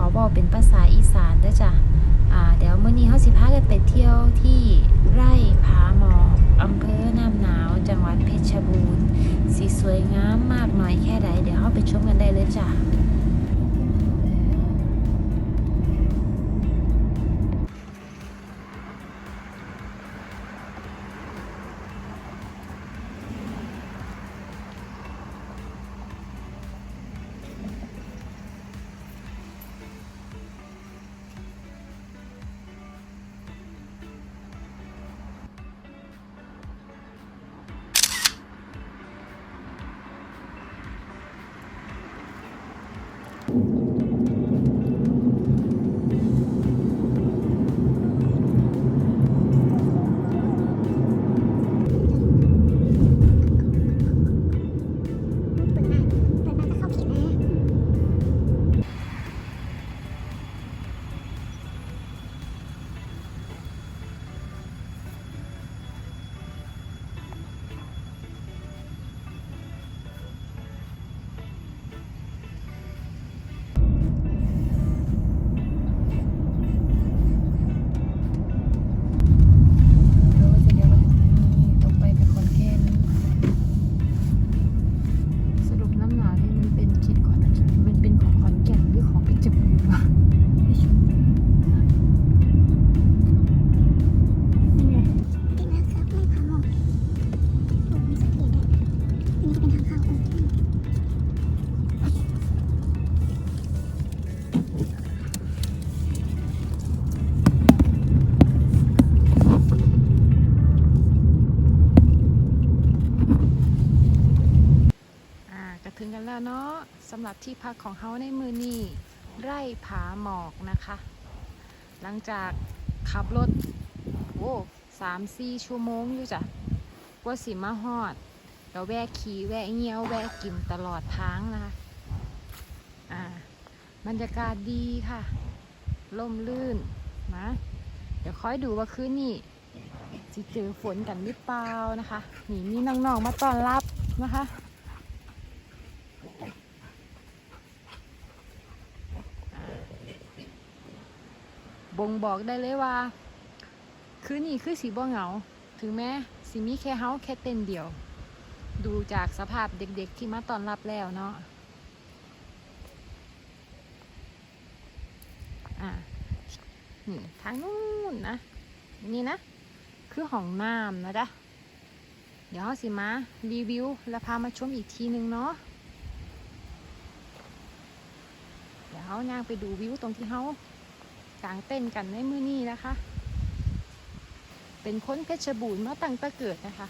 เขาบอกเป็นภาษาอีสานด้อจ้ะอ่าเดี๋ยวมื้อนี้เฮาสิพากันไปเที่ยวที่ไร่ผาหมอกอำเภอน้ำหนาว จังหวัดเพชรบูรณ์สีสวยงามมากน้อยแค่ใดเดี๋ยวเฮาไปชมกันได้เลยจ้ะ ถึงกันแล้วเนาะสำหรับที่พักของเฮาในมือนี้ไร่ผาหมอกนะคะ หลังจากขับรถโอ้สามสี่ชั่วโมงอยู่จ้ะกว่าสิมาฮอดก็แวะขี่แวะเงี้ยวแวะกินตลอดทางนะคะอ่าบรรยากาศดีค่ะล่มลื่นนะเดี๋ยวคอยดูว่าคืนนี้จะเจอฝนกันหรือเปล่านะคะนี่มีน้องๆมาต้อนรับนะคะ บ่งบอกได้เลยว่า คืนนี้คือสีบ่เหงา ถึงแม้สิมีแค่เฮาแค่เต้นเดียว ดูจากสภาพเด็กๆที่มาตอนรับแล้วเนาะอะนี่ทางนู้นนะ นี่นะ คือห้องน้ำนะจ๊ะเดี๋ยวเฮาสิมารีวิว และพามาชมอีกทีหนึ่งเนาะเดี๋ยวเฮาย่างไปดูวิวตรงที่เฮา กางเต้นกันในมือนี้นะคะ เป็นคนเพชรบูรณ์มาตั้งแต่เกิดนะคะ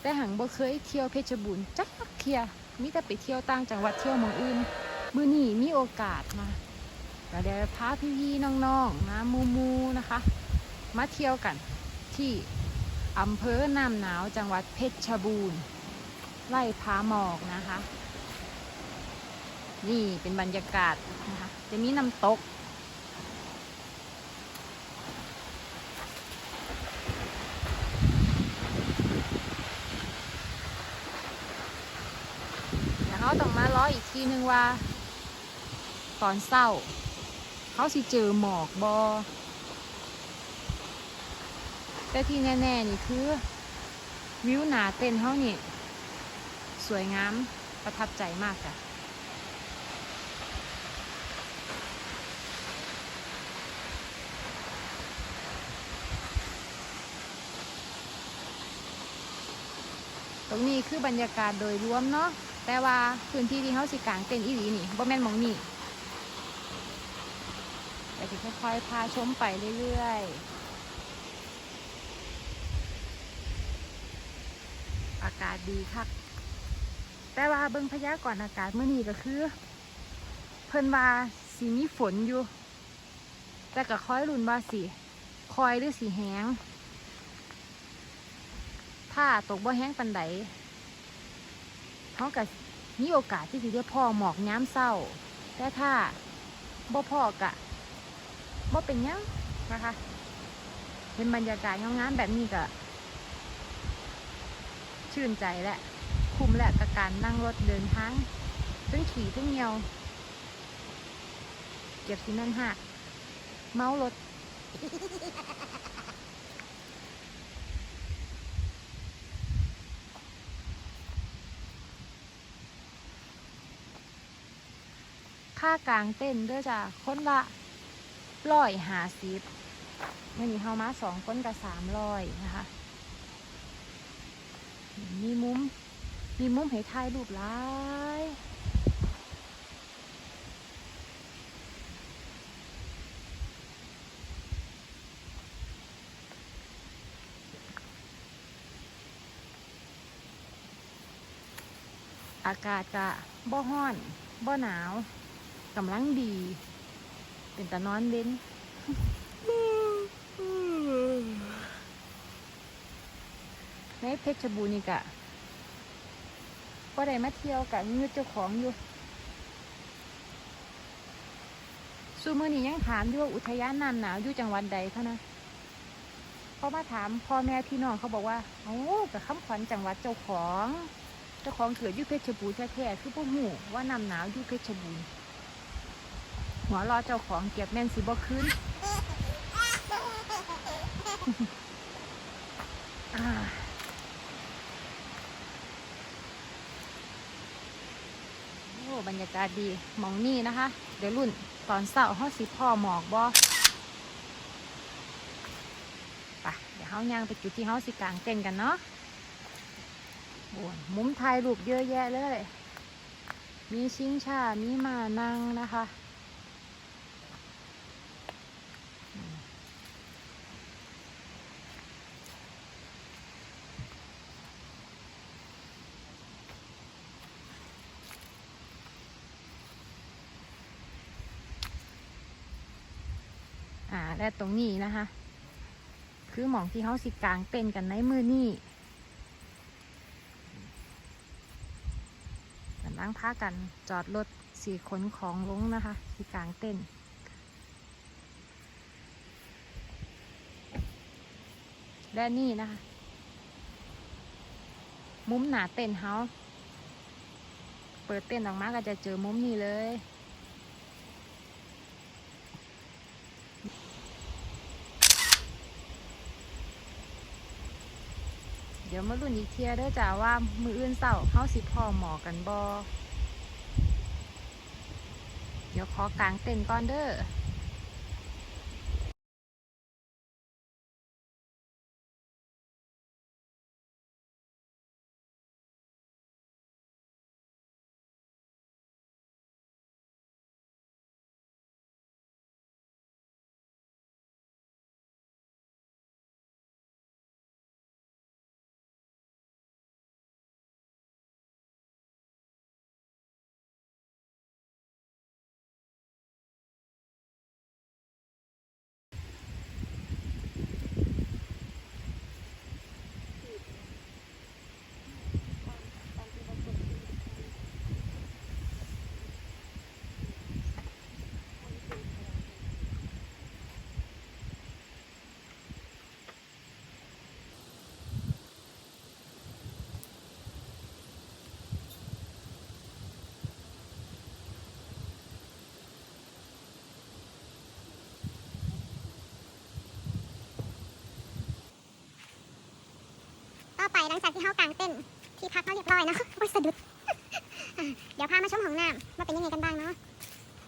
แต่หังบ่เคยเที่ยวเพชรบูรณ์จักเที่ยมีแต่ไปเที่ยวต่างจังหวัดเที่ยวหมองอื่น มือนี้มีโอกาสมาก็เดี๋ยวพาพี่ๆน้องๆนะมูมูนะคะ มาเที่ยวกันที่อำเภอน้ำหนาวจังหวัดเพชรบูรณ์ไล่พาหมอกนะคะ นี่เป็นบรรยากาศนะคะ จะมีน้ำตก เดี๋ยวเขาต้ อีกทีนึงว่า ตอนเศร้า เขาสิเจอหมอกบอแต่ที่แน่ ๆ นี่คือ วิวหนาเต้นเขานี่ สวยงาม ประทับใจมากจ้ะตรงนี้คือบรรยากาศโดยรวมเนาะ แต่ว่าพื้นที่ที่เขาสิกลางเต็นท์อีหลีนี่บ่แม่นมองนี่แต่จะค่อยๆพาชมไปเรื่อยๆ อากาศดีคักแต่ว่าเบิ่งพยากรณ์อากาศเมื่อนี้ก็คือ เพิ่นว่าสีมีฝนอยู่ แต่ก็คอยรุนว่าสิคอยหรือสีแห้งถ้าตกบ่แห้งปันใด เขากับมีโอกาสที่จะได้พ่อหมอกย้ำเศร้า แต่ถ้าบ่พ่อกะบ่เป็นยังนะคะเป็นบรรยากาศงามๆแบบนี้ก็ ชื่นใจและ คุ้มและกับการนั่งรถเดินทางทั้งขี่ทั้งเหียว เก็บที่นั่นหักเมารถ ค่ากลางเต้นเด้วยจ้ะคนละร้อยหาสิบมื่อนี้เฮามาสองคนกับสามร้อยนะคะ มีมุม มีมุมให้ถ่ายรูปหลายอากาศจะบ่ฮ้อน บ่หนาว กำลังดี เป็นตะนอนเล่นในเพชรบูรณ์นี่กะก็ได้มาเที่ยวกะเงือเจ้าของอยู่ซูมือนี้ยังถามอยู่ว่าอุทยานน้ำหนาวอยู่จังหวัดใดเท่านะพอมาถามพ่อแม่พี่น้องเขาบอกว่าโอ้กับคำขวัญจังหวัดเจ้าของ เจ้าของเกิดอยู่เพชรบูรณ์แท้ๆคือพวกหูว่าน้ำหนาวอยู่เพชรบูรณ์ หัวรอเจ้าของเก็บแม่นสิบ่คืนโอ้บรรยากาศดีมองนี่นะคะ เดี๋ยวรุ่นตอนเสาร์ห้อสิพ่อหมอกบอไปเดี๋ยวเฮาย่างไปจุดที่เฮาสิกลางเต้นท์กันเนาะโอ้มุมถ่ายรูปเยอะแยะเลย มีชิงชามีมานั่งนะคะ อ่าและตรงนี้นะคะ คือหมองที่เขาสิกลางเต้นกันในมือนี่กำลังพากันจอดรถสี่ขนของลงนะคะที่กลางเต้นและนี่นะคะ มุมหนาเต้นเฮาเปิดเต้นออกมาก็จะเจอมุมนี้เลย ดี๋ยวมาลุ้นอีกเทียเด้อจ้าว่ามืออื่นเสาเข้าสิพอหมอกันบอเดี๋ยวขอกลางเต็นก่อนเด้อ ไปหลังจากที่เขากางเต้นที่พักเขาเรียบร้อยนะโอ้ยสะดุด เดี๋ยวพามาชมห้องน้ำว่าเป็นยังไงกันบ้างเนาะ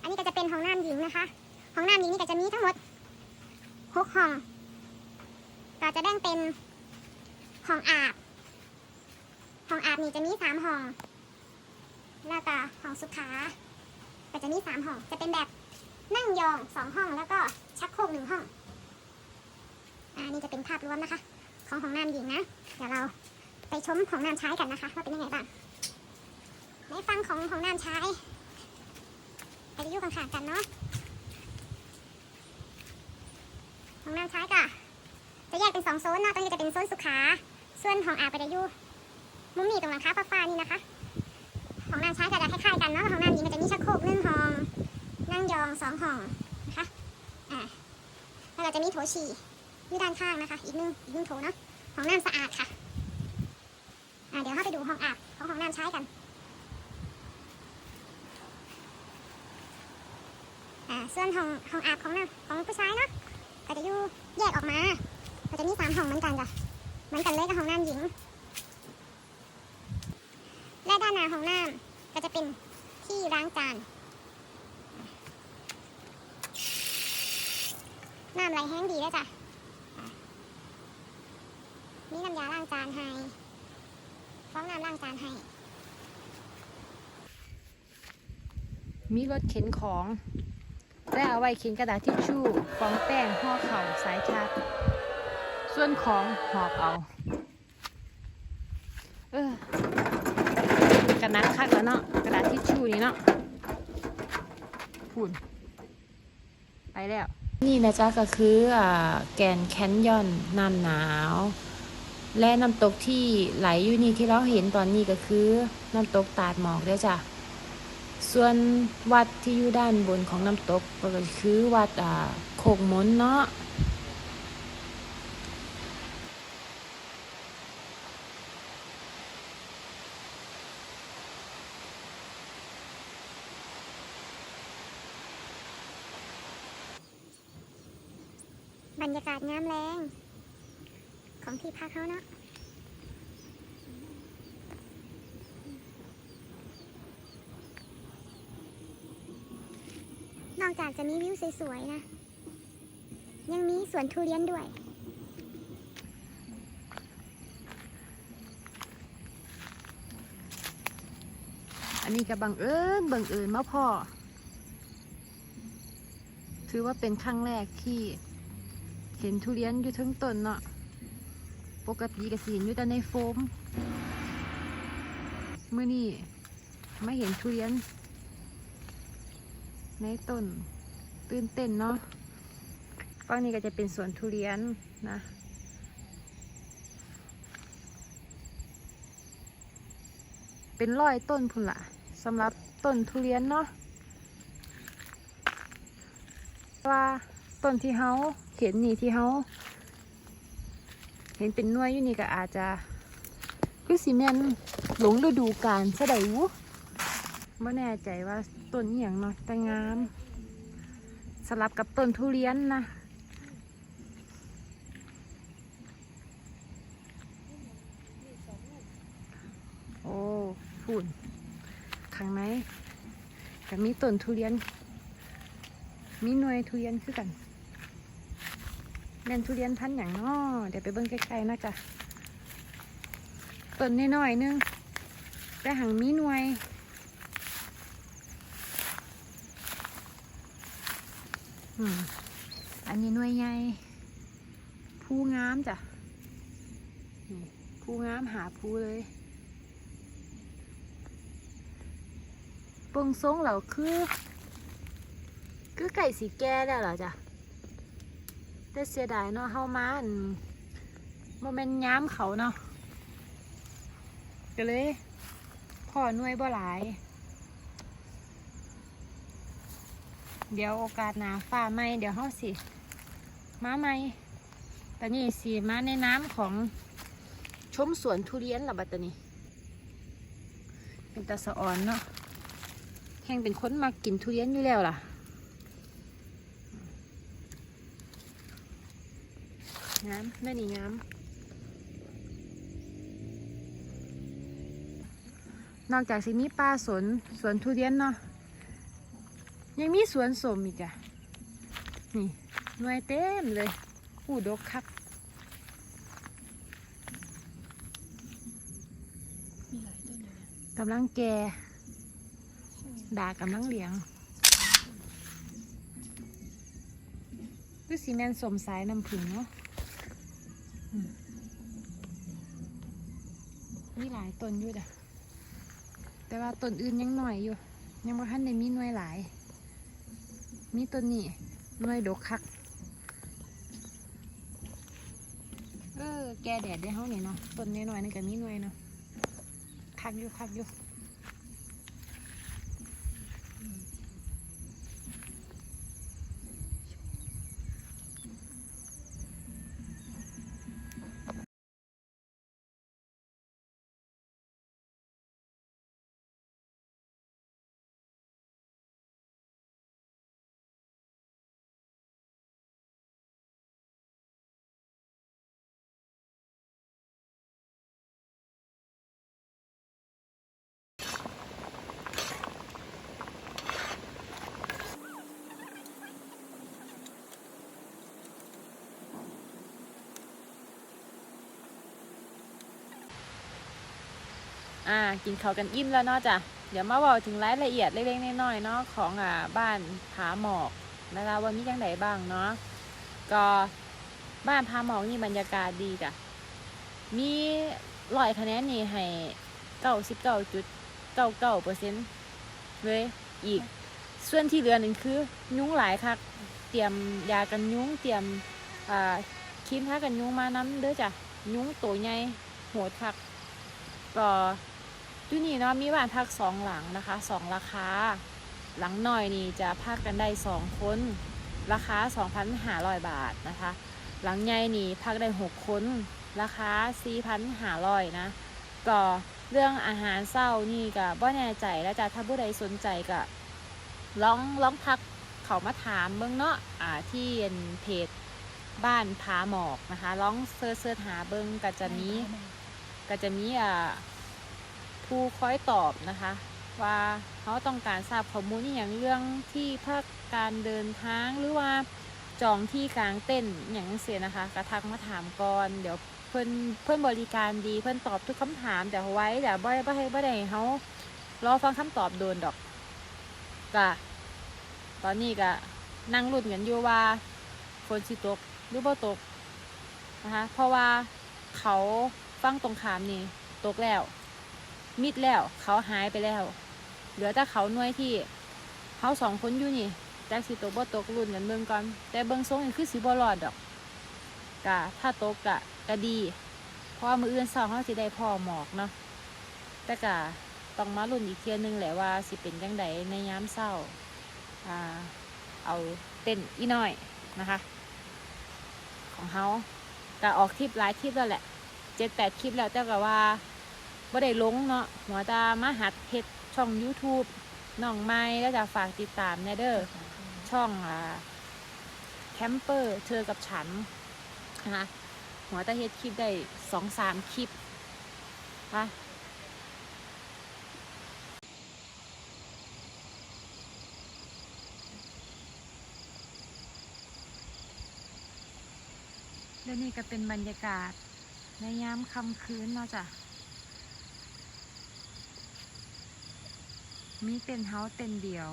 อันนี้ก็จะเป็นห้องน้ำหญิงนะคะ ห้องน้ำหญิงนี่ก็จะมีทั้งหมดหกห้อง ก็จะแบ่งเป็นห้องอาบ ห้องอาบนี่จะมีสามห้อง แล้วก็ห้องสุขา ก็จะมีสามห้อง จะเป็นแบบนั่งยองสองห้องแล้วก็ชักโครกหนึ่งห้อง อ่านี่จะเป็นภาพรวมนะคะ ของห้องน้ำหญิงนะ เดี๋ยวเราไปชมของน้ำใช้กันนะคะว่าเป็นยังไงบ้างในฟังของของน้ำใช้ไปอยู่ข้างกันเนาะของน้ำใช้ก็จะแยกเป็นสองโซนเนาะตรงนี้จะเป็นโซนสุขา ส่วนของอาบก็จะอยู่มุมนี้ตรงหลังคาฟ้านี่นะคะ ของน้ำใช้ก็จะคล้ายๆกันเนาะของน้ำหญิงก็จะมีชักโครกหนึ่งห้อง นั่งยองสองห้องนะคะ อ่าแล้วก็จะมีโถฉี่ อยู่ด้านข้างนะคะ อีกหนึงอีกหนึงโถเนาะห้องน้ำสะอาดค่ะอ่าเดี๋ยวเราไปดูห้องอาบของห้องน้ำใช้กันอ่าส่วนห้องห้องอาบของนะของผู้ชายเนาะก็จะอยู่แยกออกมาก็จะมีสามห้องเหมือนกันจ้ะเหมือนกันเลยกับห้องน้ำหญิง และด้านหน้าห้องน้ำก็จะเป็นที่ล้างจานน้ำไหลแห้งดีแล้วจ้ะ มีน้ำยาล้างจานให้ฟองน้ำล้างจานให้ มีรถเข็นของและเอาไว้เข็นกระดาษทิชชู่ฟองแป้งห่อเข่าสายชาร์จส่วนของหอบเอา เออกันนักคักแล้วเนาะกระดาษทิชชู่นี่เนาะพูนไปแล้ว นี่นะจ๊ะก็คืออ่าแกนแคนยอนน้ำหนาว และน้ำตกที่ไหลอยู่นี่ที่เราเห็นตอนนี้ก็คือน้ำตกตาดหมอกเด้อจ้ะ ส่วนวัดที่อยู่ด้านบนของน้ำตกก็คือวัดอ่าโคกมนเนาะบรรยากาศงามแรง ของที่พักเขาเนาะนอกจากจะมีวิวสวยๆนะ ยังมีสวนทุเรียนด้วยอันนี้ก็บังเอิญบังเอิญมาพ่อ ถือว่าเป็นครั้งแรกที่ เห็นทุเรียนอยู่ทั้งต้นเนาะ ปกติก็สิเห็นอยู่แต่ในโฟมเมื่อนี้ไม่เห็นทุเรียน ในต้นตื่นเต้นเนาะฝั่งนี้ก็จะเป็นสวนทุเรียนนะเป็นร้อยต้นพุ่นละสำหรับต้นทุเรียนเนาะว่าต้นที่เฮาเห็นนี่ที่เฮา เห็นเป็นน่วยอยู่นี่ก็อาจจะคือสีแมนหลงฤดูกาลซะได้วุไม่แน่ใจว่าต้นอหย่างเนาะแต่งาม สลับกับต้นทุเรียนนะโอ้ฝุ่นข้างในแต่มีต้นทุเรียน มีหน่วยทุเรียนคือกัน แม่นทุเรียนพันอย่างน้อเดี๋ยวไปเบิ่งใกล้ๆนะจ๊ะต้นน้อยๆนึงแต่หังมีหน่วยอันนี้หน่วยใหญ่ผู้งามจ้ะผู้งามหาผู้เลยเบิ่งทรงแล้วคือ คือไก่สีแก่แล้วเหรอจ๊ะ แต่เสียดายเนาะเฮามาอันโมเมนต์ย้ำเขาเนาะก็เลยพ่อหน่วยบ่หลาย เดี๋ยวโอกาสหนาฟ้าไหมเดี๋ยวเฮาสิ มาไหมตอนนี้สิมาในน้ำของชมสวนทุเรียนละบัดตนี้ เป็นตาสะออนเนาะแห่งเป็นคนมากินทุเรียนอยู่แล้วล่ะ งามแม่นี่งามนอกจากสิมีป่าสวนสวนทุเรียนเนาะยังมีสวนสมอีกอะนี่หน่วยเต็มเลยอู้ดกคักกำลังแก่ดากำลังเหลียงคือสีแมนสมสายน้ำผึ้งเนาะ มีหลายต้นอยู่จ้ะแต่ว่าต้นอื่นยังหน่อยอยู่ ยังบ่ทันได้มีหน่วยหลาย มีต้นนี้หน่วยดกคัก เออ แกแดดได้เฮานี่เนาะ ต้นน้อยๆนี่ก็มีหน่วยเนาะคักอยู่คักอยู่ อ่ากินข้าวกันอิ่มแล้วเนาะจ้ะเดี๋ยวมาบอกถึงรายละเอียดเล็กๆน้อยๆเนาะของอ่าบ้านผาหมอกนะคะว่ามีจังไดบ้างเนาะก็บ้านผาหมอกนี่บรรยากาศดีจ้ะมีรอยคะแนนนี่ให้เก้าสิบเก้าจุดเก้าเก้าเปอร์เซ็นต์เลยอีก ส่วนที่เหลือหนึ่งคือ ยุ้งหลายคักเตรียมยากันยุ้งเตรียมอ่าครีมทากันยุ้งมาน้ำเด้อจ้ะยุ้งตัวใหญ่โหดคักก็ ที่นี่เนาะมีบ้านพักสองหลังนะคะสองราคา หลังหน่อยนี่จะพักกันได้สองคนราคา2,500บาทนะคะ หลังใหญ่นี่พักได้6คนราคา4,500นะก็เรื่องอาหารเศร้านี่ก็บ่แน่ใจแล้วจ้ะถ้าผู้ใดสนใจก็ลองลองทักเขามาถามเบิ่งเนาะอ่าที่เพจบ้านผาหมอกนะคะลองเสิร์ชเสิร์ชหาเบิ่งก็จะมีก็จะมีอ่า ผู้คอยตอบนะคะ ว่าเขาต้องการทราบข้อมูลอย่างเรื่องที่ภาคการเดินทางหรือว่าจองที่กลางเต้นอย่างเสียนะคะกระทักมาถามก่อนเดี๋ยวเพื่อนเพื่อนบริการดีเพื่อนตอบทุกคำถามแต่ไว้แต่บ่ได้บ่ให้บ่ได้ให้เขารอฟังคำตอบโดนดอกก็ตอนนี้ก็นั่งรุ่นกันอยู่ว่าฝนสิตกหรือบ่ตกนะคะเพราะว่าเขาฟังตรงขามนี่ตกแล้ว มิดแล้ว เขาหายไปแล้ว เหลือแต่เขาหน่วยที่เขาสองคนอยู่นี่จากสิตกบ่ตกรุ่นกันเบิ่งก่อน แต่เบิ่งทรงนี่คือสิบ่รอดดอกกะถ้าตกกะก็ดี เพราะมืออื่นเช้าเขาสิได้พ่อหมอกเนาะแต่กะต้องมารุ่นอีกเทียหนึงแหละว่าสิเป็นจังใดในยามเช้าอ่าเอาเต้นอีน้อยนะคะ ของเขากะออกทริปหลายทริปแล้วแหละเจ็ดแปดคลิปแล้วแต่ก็ว่า บ่ได้ลงเนาะหัวตามาหัดเฮ็ดช่อง YouTube น้องไม้แล้วจะฝากติดตามแนเด้อช่องอ่าแคมเปอร์เธอกับฉันนะคะหัวตาเฮ็ดคลิปได้สองสามคลิปนะและนี่ก็เป็นบรรยากาศในยามค่ำคืนเนาะจ้ะ มีเต็นท์เฮาเต็นเดียว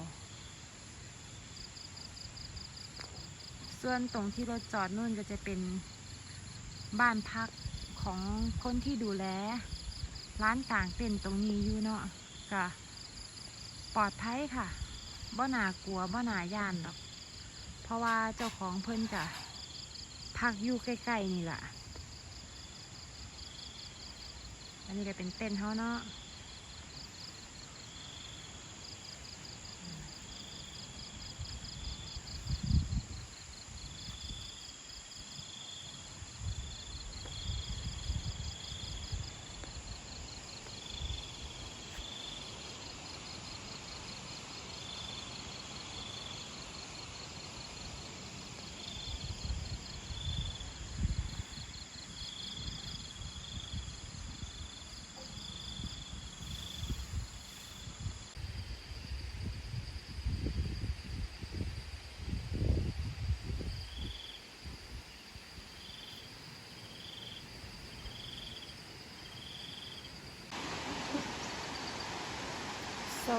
ส่วนตรงที่รถจอดนู่นก็จะเป็นบ้านพักของคนที่ดูแล ร้านต่างเต็นตรงนี้อยู่เนาะก็ปลอดภัยค่ะบ่หนากลัวบ่หนาย่านหรอก เพราะว่าเจ้าของเพิ่นจะพักอยู่ใกล้ๆนี่แหละอันนี้ก็เป็นเต็นท์เฮาเนาะ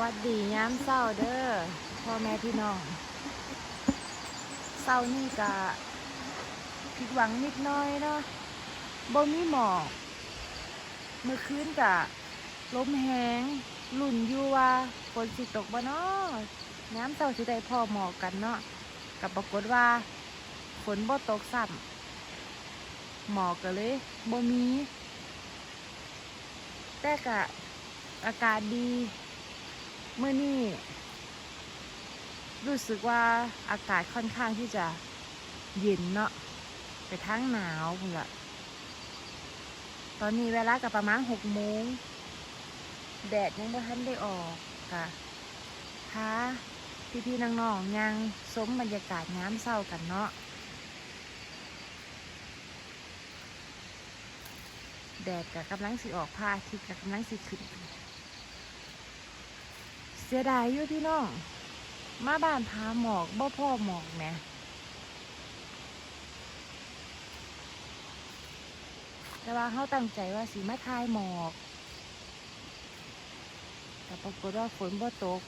วัสดียามเศร้าเด้อพ่อแม่พี่น้องเศร้านี่กะผิดหวังนิดน้อยเนาะบ่มีหมอกเมื่อคืนกะลมแหงลุ่นอยู่ว่าฝนสิตกบ่เนาะยามเศร้าสิได้พ่อหมอกกันเนาะกับปรากฏว่าฝนบ่ตกซ้ำหมอกก็เลยบ่มีแต่กะอากาศดี เมื่อนี่รู้สึกว่าอากาศค่อนข้างที่จะเย็นเนาะไปทางหนาวพุ่นละตอนนี้เวลากับประมาณหกโมงแดดยังไม่ทันได้ออกค่ะพาพี่พี่ๆน้องๆยังสมบรรยากาศน้ำเศร้ากันเนาะแดดกับกำลังสิออกพระอาทิตย์กับกำลังสิขึ้น สียดายอยู่พี่น้องมาบ้านพาหมอกบ่พ่อหมอกแหมแต่ว่าเขาตั้งใจว่าสีมาทายหมอก แต่ปรากฏว่าฝนบ่ตก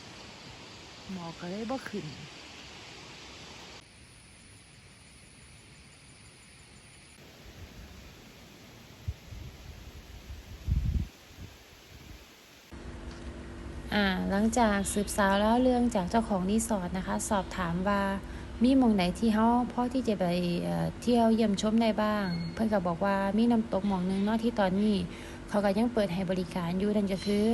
หมอกก็เลยบ่ขึ้น หลังจากสืบสาวแล้วเรื่องจากเจ้าของรีสอร์ทนะคะ สอบถามว่ามีมองไหนที่เขาพอที่จะไปเที่ยวเยี่ยมชมได้บ้าง เพื่อนก็บอกว่ามีน้ำตกหมองหนึงเนาะที่ตอนนี้ เขาก็ยังเปิดให้บริการอยู่นั่นก็คือ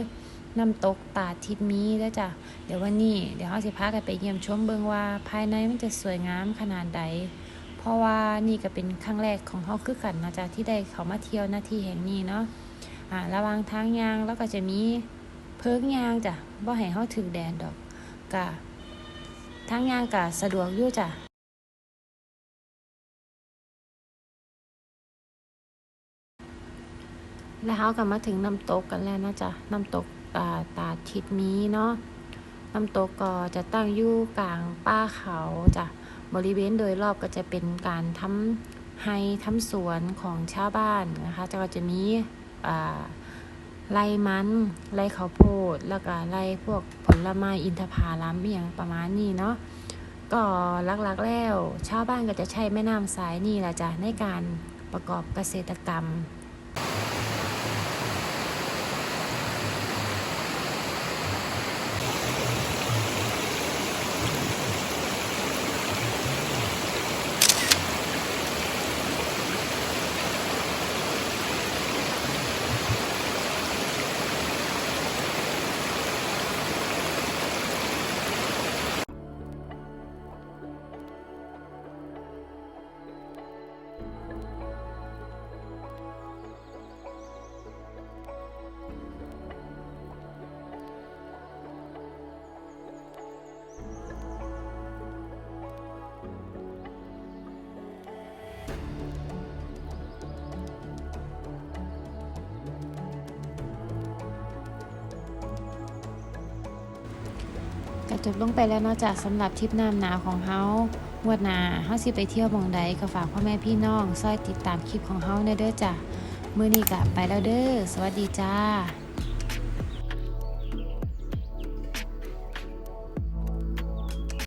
น้ำตกตาทิดมีเด้อจ้ะเดี๋ยววันนี้เดี๋ยวเขาสิพากันไปเยี่ยมชมเบิ่งว่าภายในมันจะสวยงามขนาดใด เพราะว่านี่ก็เป็นครั้งแรกของเขาคือกันนะจ๊ะที่ได้เขามาเที่ยวหน้าที่แห่งนี้เนาะอ่าระหว่างทางยางแล้วก็จะมี เพิงยางจ้ะบ่ให้เฮาถึกแดดดอกกะทางยางกะสะดวกอยู่จ้ะแล้วเฮาก็มาถึงน้ำตกกันแล้วนะจ๊ะน้ำตกตาตาดทิดมีเนาะน้ำตกก็จะตั้งอยู่กลางป่าเขาจ้ะบริเวณโดยรอบก็จะเป็นการทำไฮทำสวนของชาวบ้านนะคะจะก็จะมีอ่า ไล่มันไล่ข้าวโพดแล้วก็ไล่พวกผลไม้อินทผลัมอย่างประมาณนี้เนาะก็หลักๆแล้วชาวบ้านก็จะใช้แม่น้ำสายนี่แหละจ้ะในการประกอบเกษตรกรรม จบลงไปแล้วเนาะจากสำหรับทริปน้ำหนาวของเฮางวดหนาเฮาสิไปเที่ยวหมองใดก็ฝากพ่อแม่พี่น้องซอยติดตามคลิปของเฮาในเด้อจ้ะมื้อนี้ก็ไปแล้วเด้อสวัสดีจ้า